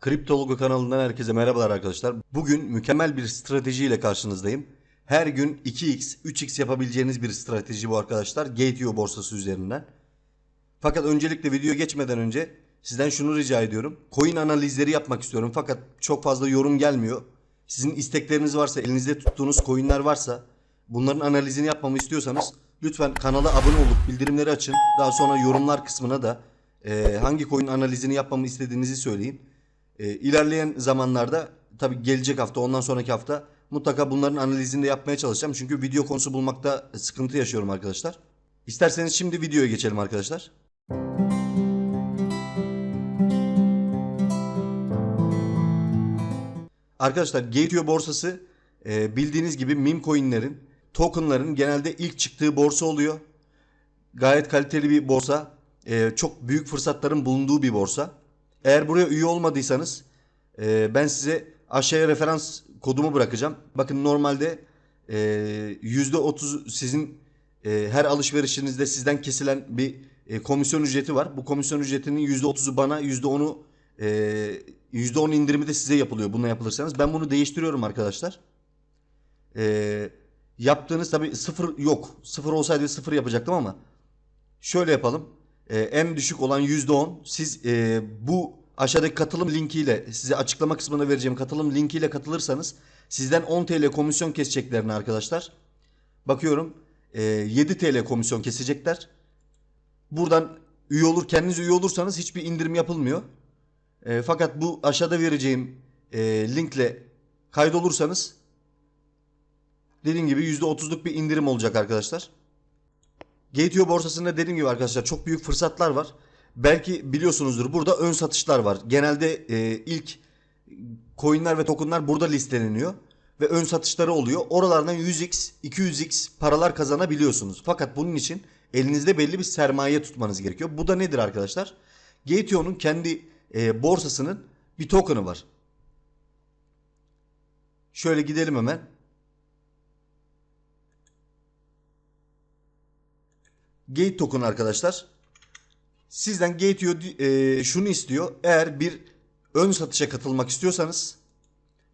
Kriptologu kanalından herkese merhabalar arkadaşlar. Bugün mükemmel bir stratejiyle karşınızdayım. Her gün 2x, 3x yapabileceğiniz bir strateji bu arkadaşlar. Gate.io borsası üzerinden. Fakat öncelikle videoya geçmeden önce sizden şunu rica ediyorum. Coin analizleri yapmak istiyorum fakat çok fazla yorum gelmiyor. Sizin istekleriniz varsa, elinizde tuttuğunuz coinler varsa bunların analizini yapmamı istiyorsanız lütfen kanala abone olup bildirimleri açın. Daha sonra yorumlar kısmına da e, hangi coin analizini yapmamı istediğinizi söyleyin. E, ilerleyen zamanlarda tabi gelecek hafta ondan sonraki hafta mutlaka bunların analizini de yapmaya çalışacağım. Çünkü video konusu bulmakta sıkıntı yaşıyorum arkadaşlar. İsterseniz şimdi videoya geçelim arkadaşlar. Arkadaşlar Gate.io borsası e, bildiğiniz gibi meme coinlerin, tokenların genelde ilk çıktığı borsa oluyor. Gayet kaliteli bir borsa. E, çok büyük fırsatların bulunduğu bir borsa. Eğer buraya üye olmadıysanız e, ben size aşağıya referans kodumu bırakacağım. Bakın normalde e, %30 sizin e, her alışverişinizde sizden kesilen bir e, komisyon ücreti var. Bu komisyon ücretinin %30'u bana %10'u e, %10 indirimi de size yapılıyor bununla yapılırsanız. Ben bunu değiştiriyorum arkadaşlar. E, yaptığınız tabi sıfır yok. Sıfır olsaydı sıfır yapacaktım ama şöyle yapalım. E, en düşük olan %10 siz e, bu aşağıdaki katılım linkiyle size açıklama kısmına vereceğim katılım linkiyle katılırsanız sizden 10 TL komisyon keseceklerini arkadaşlar. Bakıyorum e, 7 TL komisyon kesecekler. Buradan üye olur kendiniz üye olursanız hiçbir indirim yapılmıyor. E, fakat bu aşağıda vereceğim e, linkle kaydolursanız dediğim gibi %30'luk bir indirim olacak arkadaşlar. Gate.io borsasında dediğim gibi arkadaşlar çok büyük fırsatlar var. Belki biliyorsunuzdur burada ön satışlar var. Genelde e, ilk coinler ve tokenlar burada listeleniyor ve ön satışları oluyor. Oralardan 100x, 200x paralar kazanabiliyorsunuz. Fakat bunun için elinizde belli bir sermaye tutmanız gerekiyor. Bu da nedir arkadaşlar? Gate.io'nun kendi e, borsasının bir token'ı var. Şöyle gidelim hemen. Gate token arkadaşlar. Sizden Gate.io e, şunu istiyor. Eğer bir ön satışa katılmak istiyorsanız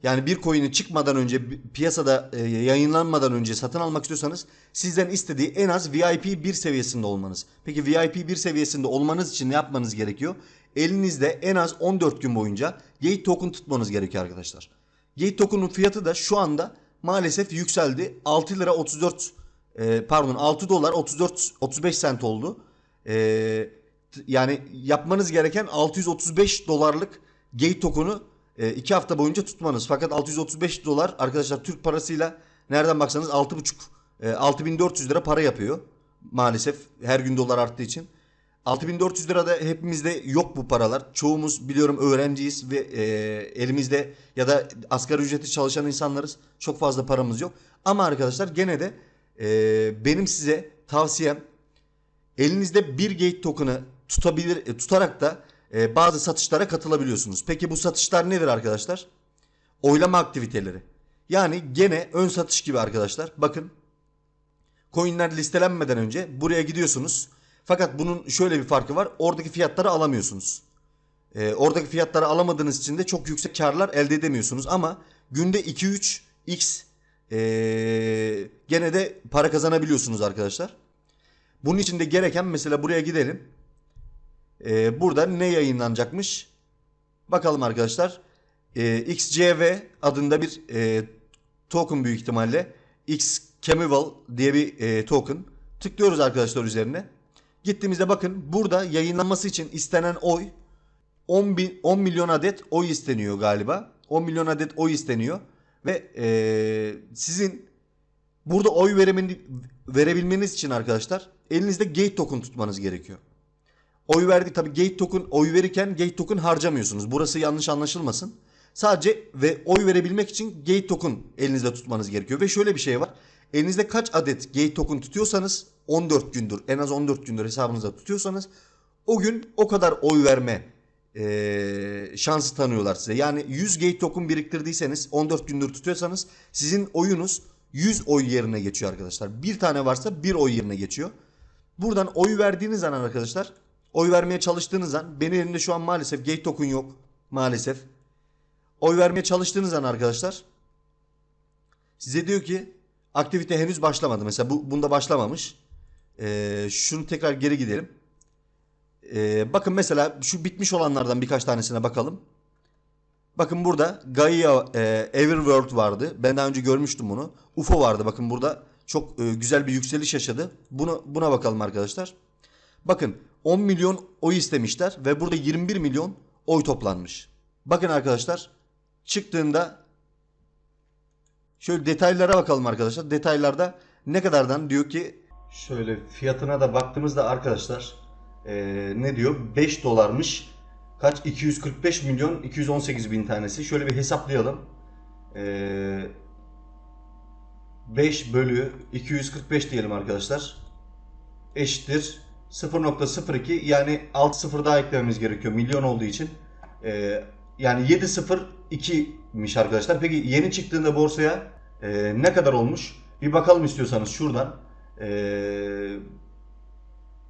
yani bir coin'i çıkmadan önce pi- piyasada e, yayınlanmadan önce satın almak istiyorsanız sizden istediği en az VIP 1 seviyesinde olmanız. Peki VIP 1 seviyesinde olmanız için ne yapmanız gerekiyor? Elinizde en az 14 gün boyunca Gate token tutmanız gerekiyor arkadaşlar. Gate token'un fiyatı da şu anda maalesef yükseldi. 6 lira 34 e, pardon 6 dolar 34 35 sent oldu. E, yani yapmanız gereken 635 dolarlık Gate token'u 2 hafta boyunca tutmanız. Fakat 635 dolar arkadaşlar Türk parasıyla nereden baksanız 6,5 e, 6400 lira para yapıyor. Maalesef her gün dolar arttığı için. 6400 lira da hepimizde yok bu paralar. Çoğumuz biliyorum öğrenciyiz ve e, elimizde ya da asgari ücreti çalışan insanlarız. Çok fazla paramız yok. Ama arkadaşlar gene de e, benim size tavsiyem elinizde bir gate token'ı tutabilir e, tutarak da e, bazı satışlara katılabiliyorsunuz. Peki bu satışlar nedir arkadaşlar? Oylama aktiviteleri. Yani gene ön satış gibi arkadaşlar. Bakın coinler listelenmeden önce buraya gidiyorsunuz. Fakat bunun şöyle bir farkı var. Oradaki fiyatları alamıyorsunuz. Ee, oradaki fiyatları alamadığınız için de çok yüksek karlar elde edemiyorsunuz. Ama günde 2-3 x ee, gene de para kazanabiliyorsunuz arkadaşlar. Bunun için de gereken mesela buraya gidelim. Ee, burada ne yayınlanacakmış? Bakalım arkadaşlar. Ee, XCV adında bir e, token büyük ihtimalle. X diye bir e, token. Tıklıyoruz arkadaşlar üzerine. Gittiğimizde bakın burada yayınlanması için istenen oy 10, bin, 10 milyon adet oy isteniyor galiba. 10 milyon adet oy isteniyor. Ve e, sizin burada oy veremeni- verebilmeniz için arkadaşlar elinizde gate token tutmanız gerekiyor. Oy verdik tabi gate token oy verirken gate token harcamıyorsunuz. Burası yanlış anlaşılmasın. Sadece ve oy verebilmek için gate token elinizde tutmanız gerekiyor. Ve şöyle bir şey var. Elinizde kaç adet gate token tutuyorsanız 14 gündür en az 14 gündür hesabınızda tutuyorsanız o gün o kadar oy verme eee, şansı tanıyorlar size. Yani 100 gate token biriktirdiyseniz 14 gündür tutuyorsanız sizin oyunuz 100 oy yerine geçiyor arkadaşlar. Bir tane varsa bir oy yerine geçiyor. Buradan oy verdiğiniz zaman arkadaşlar oy vermeye çalıştığınız an benim elimde şu an maalesef gate token yok. Maalesef. oy vermeye çalıştığınız an arkadaşlar size diyor ki aktivite henüz başlamadı. Mesela bu bunda başlamamış. Ee, şunu tekrar geri gidelim. Ee, bakın mesela şu bitmiş olanlardan birkaç tanesine bakalım. Bakın burada Gaia e, Everworld vardı. Ben daha önce görmüştüm bunu. UFO vardı. Bakın burada çok e, güzel bir yükseliş yaşadı. Bunu buna bakalım arkadaşlar. Bakın 10 milyon oy istemişler ve burada 21 milyon oy toplanmış. Bakın arkadaşlar çıktığında şöyle detaylara bakalım arkadaşlar. Detaylarda ne kadardan diyor ki şöyle fiyatına da baktığımızda arkadaşlar e, ne diyor 5 dolarmış. Kaç? 245 milyon 218 bin tanesi. Şöyle bir hesaplayalım. E, 5 bölü 245 diyelim arkadaşlar. Eşittir 0.02 yani 6 sıfır daha eklememiz gerekiyor milyon olduğu için. Ee, yani 7.02'miş arkadaşlar. Peki yeni çıktığında borsaya e, ne kadar olmuş? Bir bakalım istiyorsanız şuradan. Ee,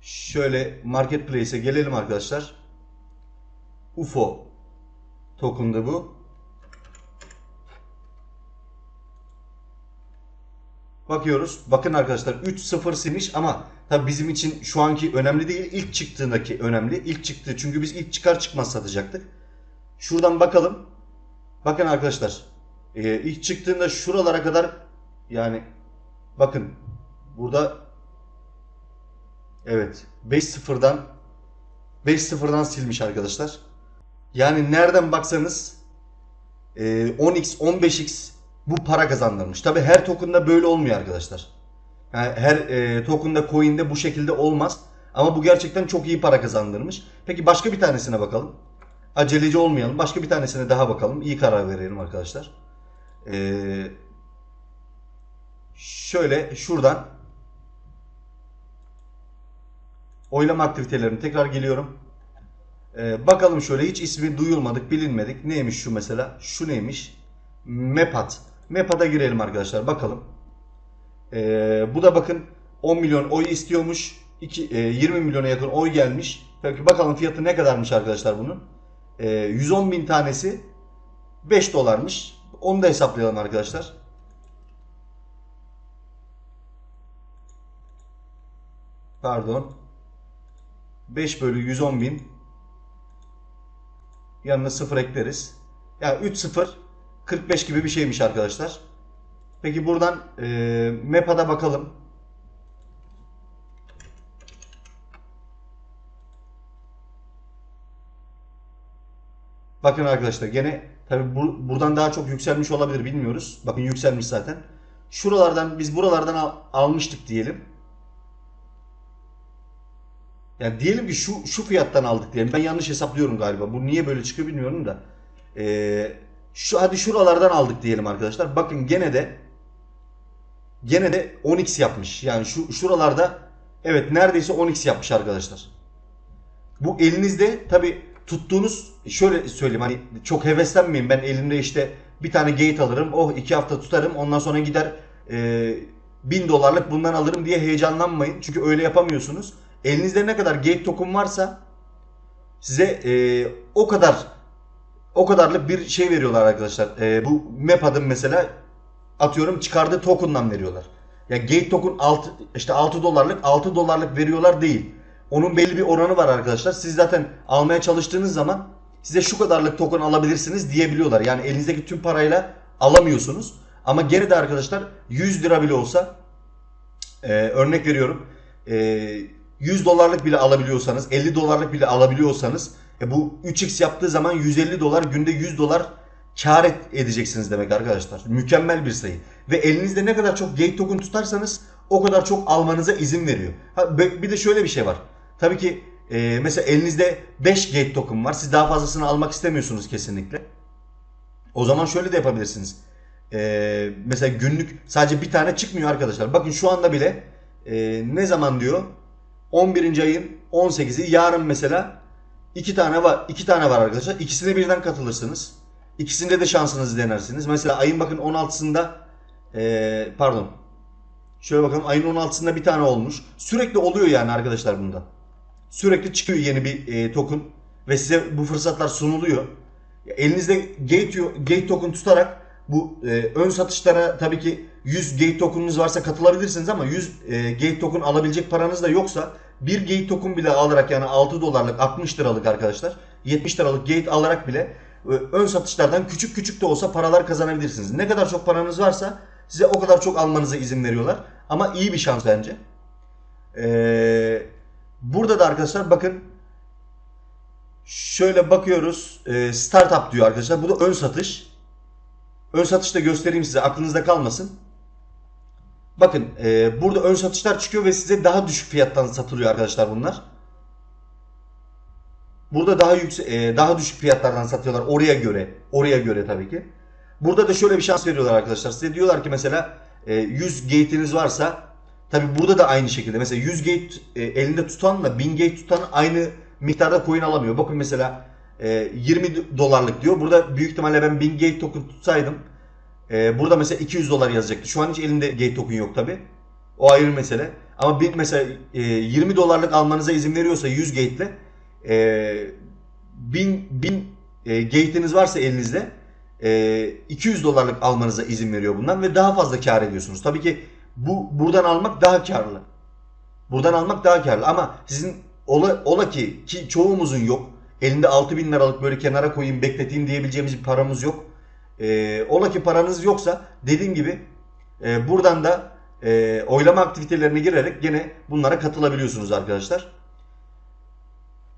şöyle marketplace'e gelelim arkadaşlar. UFO token'dı bu. Bakıyoruz. Bakın arkadaşlar 3-0 silmiş ama tabi bizim için şu anki önemli değil. İlk çıktığındaki önemli. İlk çıktığı çünkü biz ilk çıkar çıkmaz satacaktık. Şuradan bakalım. Bakın arkadaşlar. Ee, ilk çıktığında şuralara kadar yani bakın burada evet 5-0'dan 5-0'dan silmiş arkadaşlar. Yani nereden baksanız e, 10x 15x bu para kazandırmış. Tabi her token'da böyle olmuyor arkadaşlar. Yani her e, token'da coin'de bu şekilde olmaz. Ama bu gerçekten çok iyi para kazandırmış. Peki başka bir tanesine bakalım. Aceleci olmayalım. Başka bir tanesine daha bakalım. İyi karar verelim arkadaşlar. Ee, şöyle şuradan oylama aktivitelerine tekrar geliyorum. Ee, bakalım şöyle hiç ismi duyulmadık, bilinmedik. Neymiş şu mesela? Şu neymiş? Mepat. Mepat'a girelim arkadaşlar. Bakalım. Ee, bu da bakın 10 milyon oy istiyormuş. 2, e, 20 milyona yakın oy gelmiş. Peki bakalım fiyatı ne kadarmış arkadaşlar bunun? Ee, 110 bin tanesi 5 dolarmış. Onu da hesaplayalım arkadaşlar. Pardon. 5 bölü 110 bin. Yanına 0 ekleriz. Yani 3 0 45 gibi bir şeymiş arkadaşlar. Peki buradan e, MEPA'da bakalım. Bakın arkadaşlar gene tabi bu, buradan daha çok yükselmiş olabilir bilmiyoruz. Bakın yükselmiş zaten. Şuralardan biz buralardan al, almıştık diyelim. Yani diyelim ki şu şu fiyattan aldık diyelim. Ben yanlış hesaplıyorum galiba. Bu niye böyle çıkıyor bilmiyorum da. Ee, şu hadi şuralardan aldık diyelim arkadaşlar. Bakın gene de gene de 10x yapmış. Yani şu şuralarda evet neredeyse 10x yapmış arkadaşlar. Bu elinizde tabi tuttuğunuz şöyle söyleyeyim hani çok heveslenmeyin ben elimde işte bir tane gate alırım oh iki hafta tutarım ondan sonra gider e, 1000 dolarlık bundan alırım diye heyecanlanmayın. Çünkü öyle yapamıyorsunuz. Elinizde ne kadar gate token varsa size e, o kadar o kadarlık bir şey veriyorlar arkadaşlar. E, bu map adım mesela atıyorum çıkardığı token'dan veriyorlar. Ya gate token 6 işte 6 dolarlık 6 dolarlık veriyorlar değil. Onun belli bir oranı var arkadaşlar. Siz zaten almaya çalıştığınız zaman size şu kadarlık token alabilirsiniz diyebiliyorlar. Yani elinizdeki tüm parayla alamıyorsunuz. Ama gene de arkadaşlar 100 lira bile olsa e, örnek veriyorum. E, 100 dolarlık bile alabiliyorsanız 50 dolarlık bile alabiliyorsanız e bu 3x yaptığı zaman 150 dolar günde 100 dolar kar edeceksiniz demek arkadaşlar. Mükemmel bir sayı. Ve elinizde ne kadar çok gate token tutarsanız o kadar çok almanıza izin veriyor. Ha, bir de şöyle bir şey var. Tabii ki e, mesela elinizde 5 gate token var. Siz daha fazlasını almak istemiyorsunuz kesinlikle. O zaman şöyle de yapabilirsiniz. E, mesela günlük sadece bir tane çıkmıyor arkadaşlar. Bakın şu anda bile e, ne zaman diyor? 11. ayın 18'i yarın mesela iki tane var. iki tane var arkadaşlar. İkisine birden katılırsınız. İkisinde de şansınızı denersiniz. Mesela ayın bakın 16'sında e, pardon. Şöyle bakalım ayın 16'sında bir tane olmuş. Sürekli oluyor yani arkadaşlar bunda. Sürekli çıkıyor yeni bir e, token ve size bu fırsatlar sunuluyor. Elinizde gate, gate token tutarak bu e, ön satışlara tabii ki 100 gate token'unuz varsa katılabilirsiniz ama 100 e, gate token alabilecek paranız da yoksa bir gate token bile alarak yani 6 dolarlık 60 liralık arkadaşlar 70 liralık gate alarak bile e, ön satışlardan küçük küçük de olsa paralar kazanabilirsiniz. Ne kadar çok paranız varsa size o kadar çok almanıza izin veriyorlar. Ama iyi bir şans bence. Ee, burada da arkadaşlar bakın şöyle bakıyoruz. Ee, startup diyor arkadaşlar. Bu da ön satış. Ön satışta göstereyim size aklınızda kalmasın. Bakın e, burada ön satışlar çıkıyor ve size daha düşük fiyattan satılıyor arkadaşlar bunlar. Burada daha yüksek, e, daha düşük fiyatlardan satıyorlar oraya göre. Oraya göre tabii ki. Burada da şöyle bir şans veriyorlar arkadaşlar. Size diyorlar ki mesela e, 100 gate'iniz varsa tabii burada da aynı şekilde. Mesela 100 gate e, elinde tutanla 1000 gate tutan aynı miktarda coin alamıyor. Bakın mesela e, 20 dolarlık diyor. Burada büyük ihtimalle ben 1000 gate token tutsaydım e, burada mesela 200 dolar yazacaktı. Şu an hiç elinde gate token yok tabii. O ayrı mesele. Ama bir mesela e, 20 dolarlık almanıza izin veriyorsa 100 gate'le e, 1000 1000 e, gate'iniz varsa elinizde e, 200 dolarlık almanıza izin veriyor bundan ve daha fazla kar ediyorsunuz. Tabii ki bu buradan almak daha karlı. Buradan almak daha karlı ama sizin ola, ola ki ki çoğumuzun yok. Elinde 6000 liralık böyle kenara koyayım bekleteyim diyebileceğimiz bir paramız yok. E, ola ki paranız yoksa dediğim gibi e, buradan da e, oylama aktivitelerine girerek gene bunlara katılabiliyorsunuz arkadaşlar.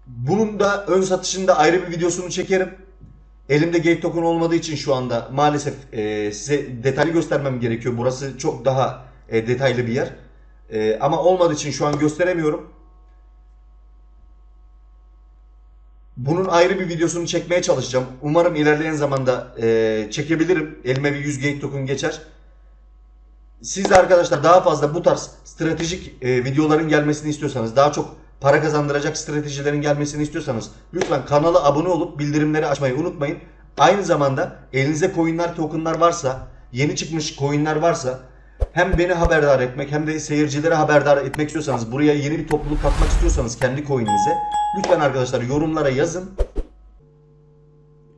Bunun da ön satışında ayrı bir videosunu çekerim. Elimde gate token olmadığı için şu anda maalesef e, size detaylı göstermem gerekiyor. Burası çok daha e, detaylı bir yer. E, ama olmadığı için şu an gösteremiyorum. Bunun ayrı bir videosunu çekmeye çalışacağım. Umarım ilerleyen zamanda e, çekebilirim. Elime bir 100 gate token geçer. Siz de arkadaşlar daha fazla bu tarz stratejik e, videoların gelmesini istiyorsanız, daha çok para kazandıracak stratejilerin gelmesini istiyorsanız lütfen kanala abone olup bildirimleri açmayı unutmayın. Aynı zamanda elinizde coinler, tokenlar varsa, yeni çıkmış coinler varsa hem beni haberdar etmek hem de seyircileri haberdar etmek istiyorsanız, buraya yeni bir topluluk katmak istiyorsanız kendi coin'inize lütfen arkadaşlar yorumlara yazın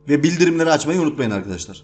ve bildirimleri açmayı unutmayın arkadaşlar.